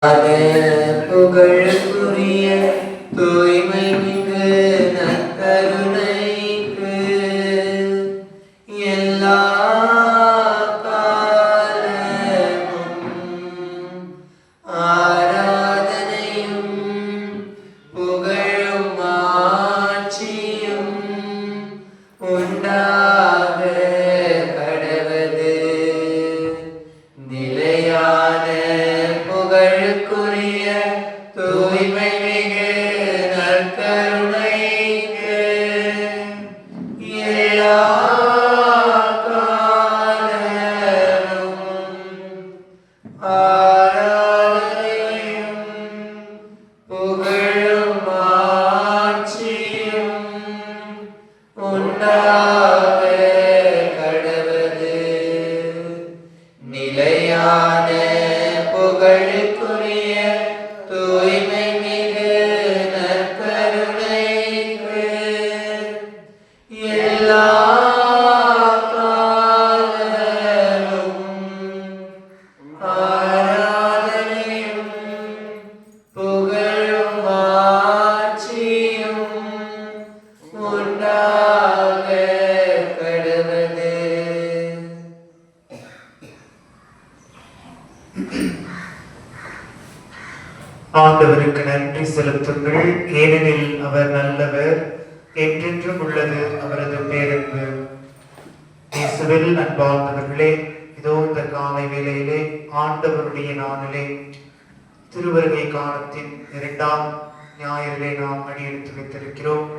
புகழுக்குரிய ஆண்டவருக்கு நன்றி செலுத்துங்கள். ஏனெனில் அவர் நல்லவர் என்றென்றும் உள்ளது அவரது பேரன்பு. இயேசுவில் அன்பார்ந்தவர்களே இதோ இந்த காலை வேளையிலே ஆண்டவருடைய நாளிலே திருவருகை காலத்தின் இரண்டாம் ஞாயிறிலே நாம் அடியெடுத்து வைத்திருக்கிறோம்.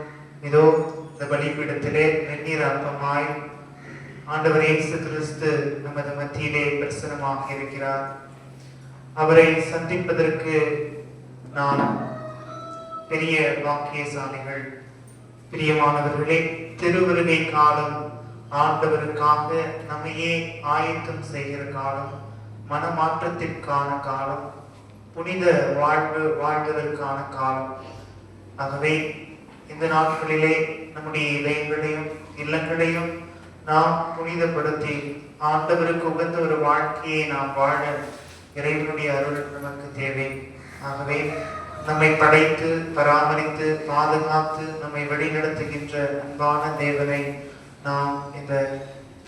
இதோ இந்த பலிபீடத்திலே வெந்நீர் அப்பமாய் ஆண்டவர் இயேசு கிறிஸ்து நமது மத்தியிலே பிரசனமாக இருக்கிறார். அவரை சந்திப்பதற்கு நான் பெரிய பாக்கியசாலிகள். பிரியமானவர்களே திருவருகை காலம் ஆண்டவருக்காக நம்மையே ஆயத்தம் செய்கிற காலம் மனமாற்றத்திற்கான காலம் புனித வாழ்வு வாழ்வதற்கான காலம். ஆகவே இந்த நாட்களிலே நம்முடைய இதயங்களையும் இல்லங்களையும் நாம் புனிதப்படுத்தி ஆண்டவருக்கு உகந்த ஒரு வாழ்க்கையை நாம் வாழ இறைவனுடைய அருள் நமக்கு தேவை. ஆகவே நம்மை படைத்து பராமரித்து பாதுகாத்து நம்மை வழிநடத்துகின்ற அன்பான தேவனை நாம் இந்த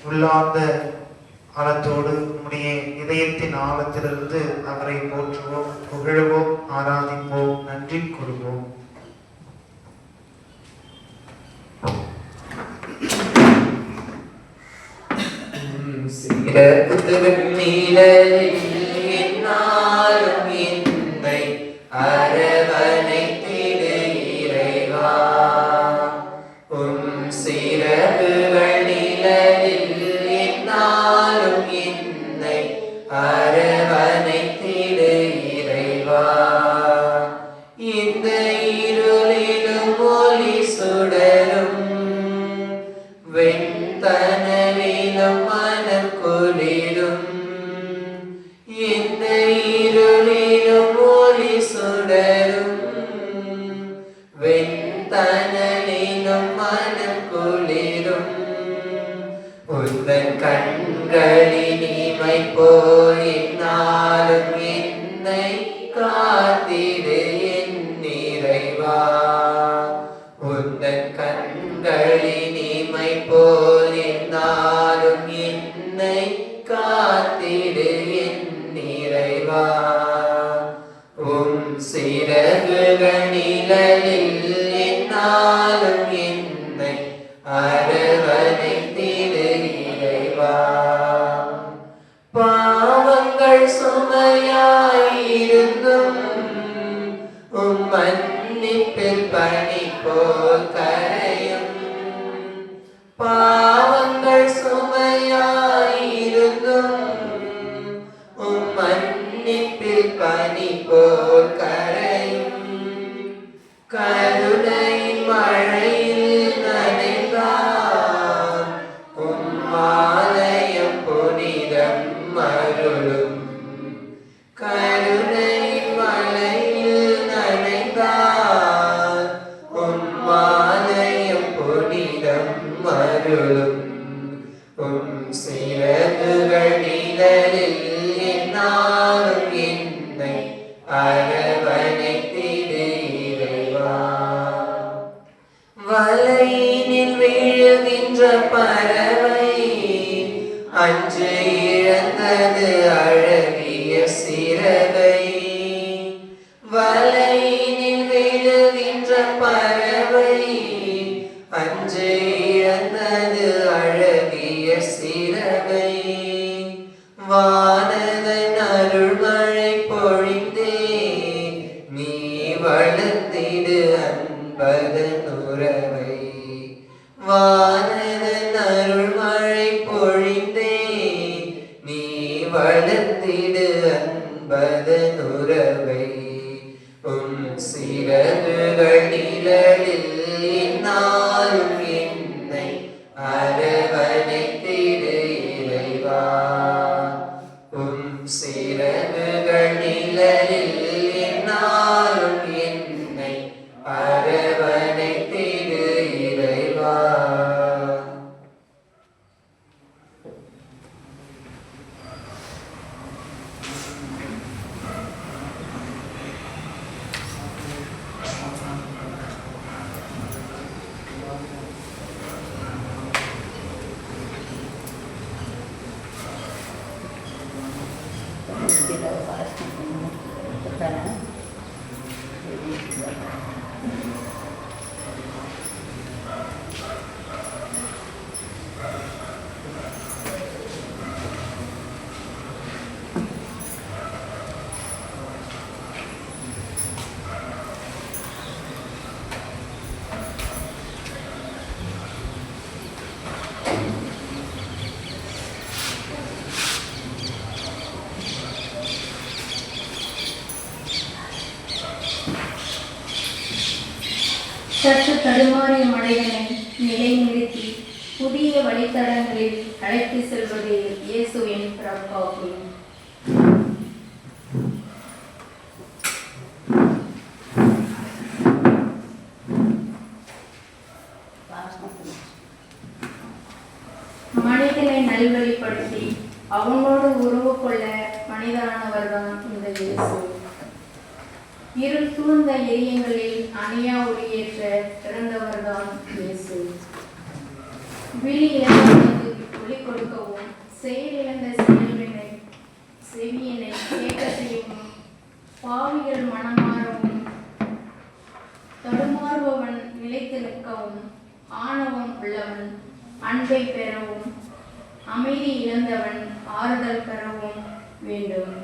உள்ளார்ந்த ஆழத்தோடு நம்முடைய இதயத்தின் ஆழத்திலிருந்து அவரை போற்றுவோம் புகழுவோம் ஆராதிப்போம் நன்றி கூறுவோம். என்னாலும் அரவணைத்திடு இழந்தது அழகிய நாளும் quiero para தடுமாறிய மடையனை நிலைநிறுத்தி புதிய வழித்தடங்களில் அழைத்து செல்வதே இயேசுவின் பிறப்பாகும் மனிதனை நல்வழிப்படுத்தி அவனோடு உறவு கொள்ள மனிதனானவர்தான் இந்த இயேசு. இருள் சூழ்ந்த எரியங்களில் அணியா ஒளியேற்ற தடுமாறவும் தடுமாறுபவன் நிலைத்து நிற்கவும் ஆணவம் உள்ளவன் அன்பை பெறவும் அமைதி இழந்தவன் ஆறுதல் பெறவும் வேண்டும்.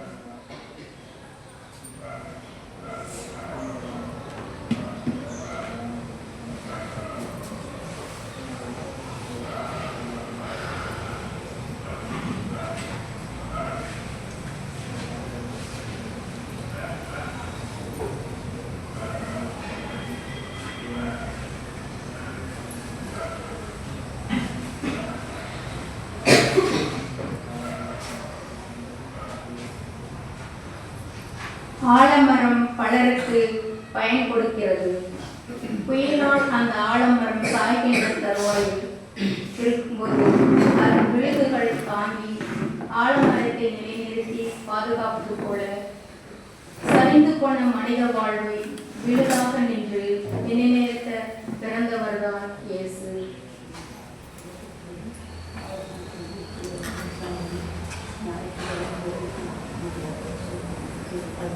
ஆலமரம் பலருக்கு பயன் கொடுக்கிறது. புயலால் அந்த ஆலமரம் சாய்கின்ற தருவாயில் இருக்கும்போது அதன் விழுதுகள் தாங்கி ஆலமரத்தை நிலைநிறுத்தி பாதுகாப்பது போல சரிந்து போன மனித வாழ்வை விழுதாக நின்று நிலைநிறுத்த பிறந்தவர்தான் இயேசு நாம்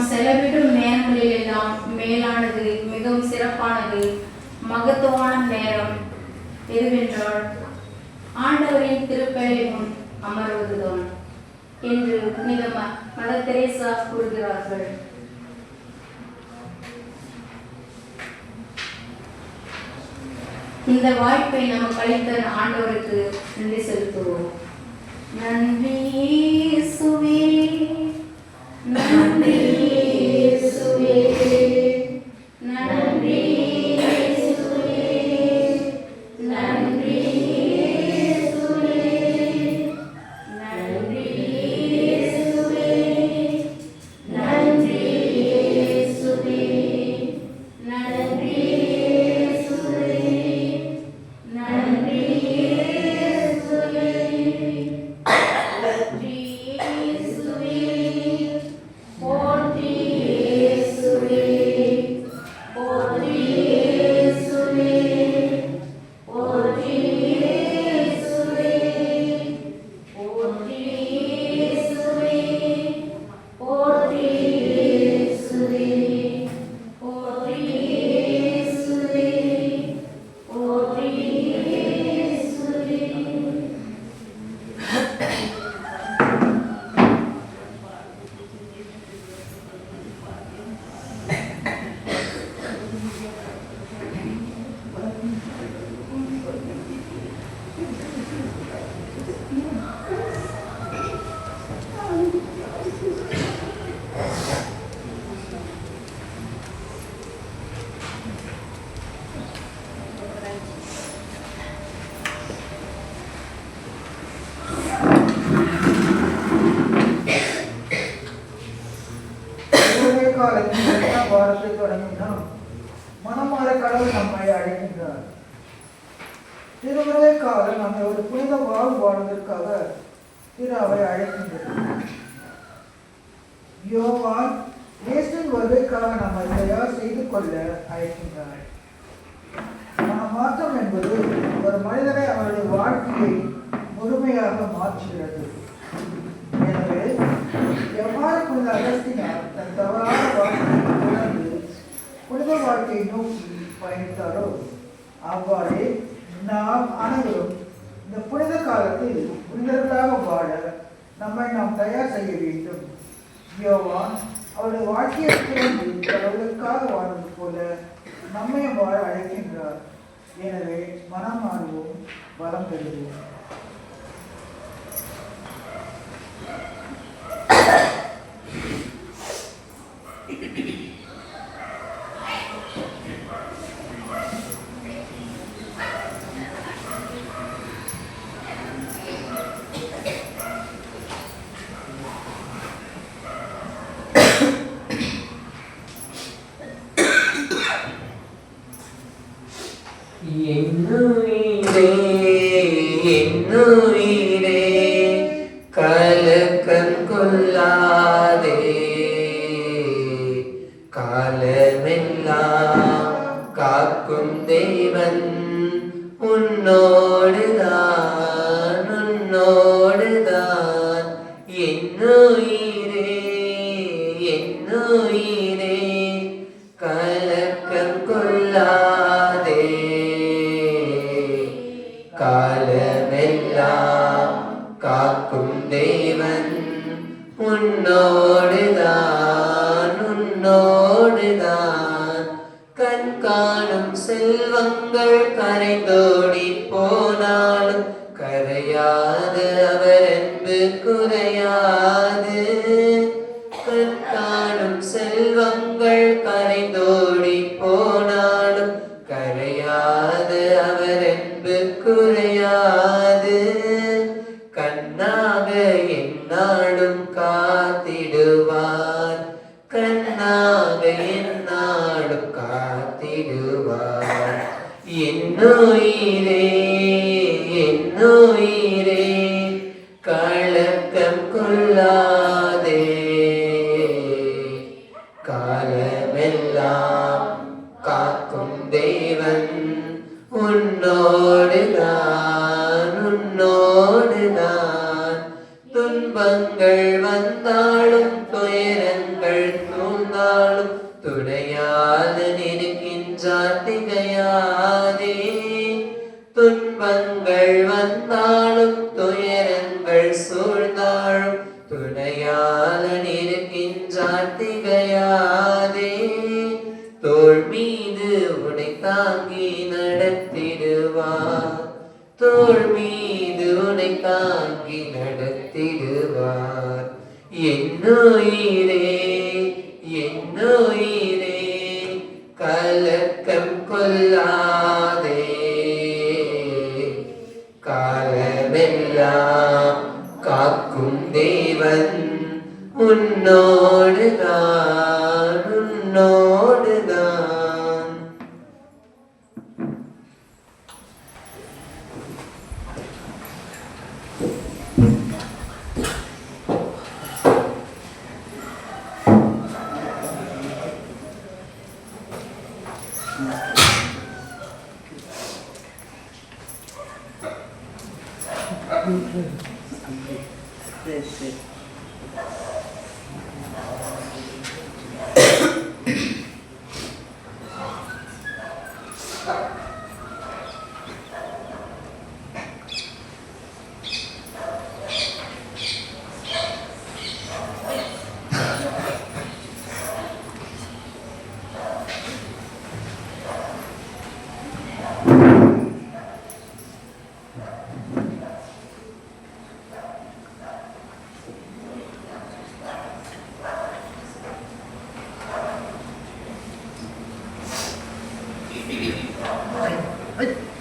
செலவிடும் நேரங்களில் எல்லாம் மேலானது மிகவும் சிறப்பானது. மகத்துவான நேரம். எதுவென்றால் ஆண்டவரின் திருப்பெயரை முன் அமர்வதுதான் என்று புனித ம- தெரேசா கூறுகிறார்கள். இந்த வாய்ப்பை நமக்கு அளித்த ஆண்டவருக்கு நன்றி செலுத்துவோம். நன்றி சுவே நன்றி வருகைக்காக நம்மை தயார் செய்து கொள்ள அழைக்கின்றனர் மனமாற்றம் என்பது ஒரு மனிதனை அவருடைய வாழ்க்கையை முழுமையாக மாற்றுகிறது. எனவே எவ்வாறு புனித அகஸ்தினார் தன் தவறான வாழ்க்கையை உணர்ந்து புனித வாழ்க்கையை நோக்கி பயணித்தாரோ அவ்வாறே நாம் அனைவரும் இந்த புனித காலத்தில் புனிதர்களாக வாழ நம்மை நாம் தயார் செய்ய வேண்டும். யோவான் அவருடைய வாழ்க்கையை கடவுளுக்காக வாழ்வது போல நம்மையும் வாழ அழைக்கின்றார். எனவே மனம் மாறுவோம் வரம் பெறுவோம். காக்கும் தேவன் உன்னோடுதான். Yeah. உன்னோடுதான் Senhor. Thank you. Hey. Hey.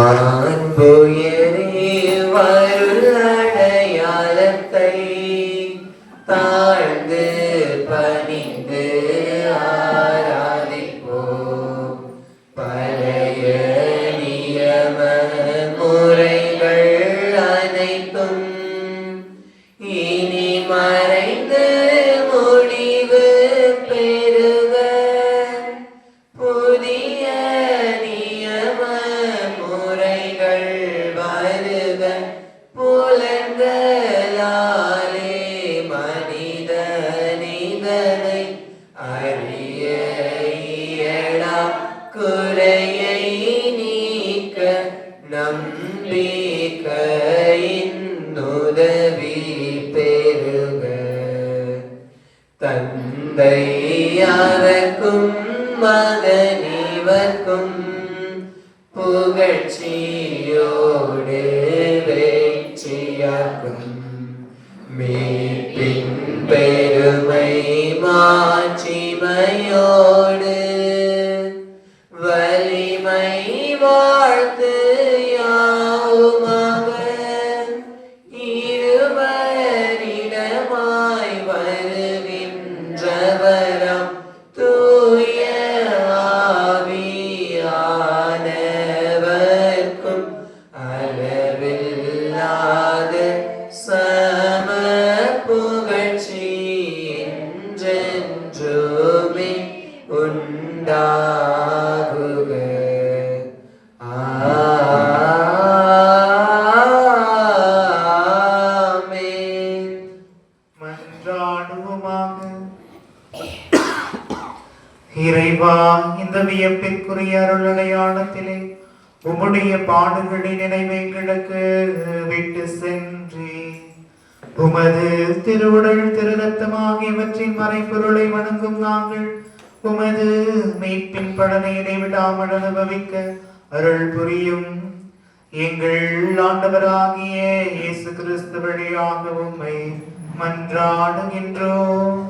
மாண்புயரே வருளடையாளத்தை தாழ்ந்து பணி நம்பிக்கையின் பாடுகளின் நினைவை கிழக்கு விட்டு சென்றே. உமது திருவுடல் திருரத்தம் ஆகியவற்றின் மறைப்பொருளை வணங்கும் நாங்கள் உமது மீட்பின் பலனை இடைவிடாமல் அனுபவிக்க அருள் புரியும். எங்கள் ஆண்டவராகிய இயேசு கிறிஸ்து வழியாக உம்மை மன்றாடுகின்றோம்.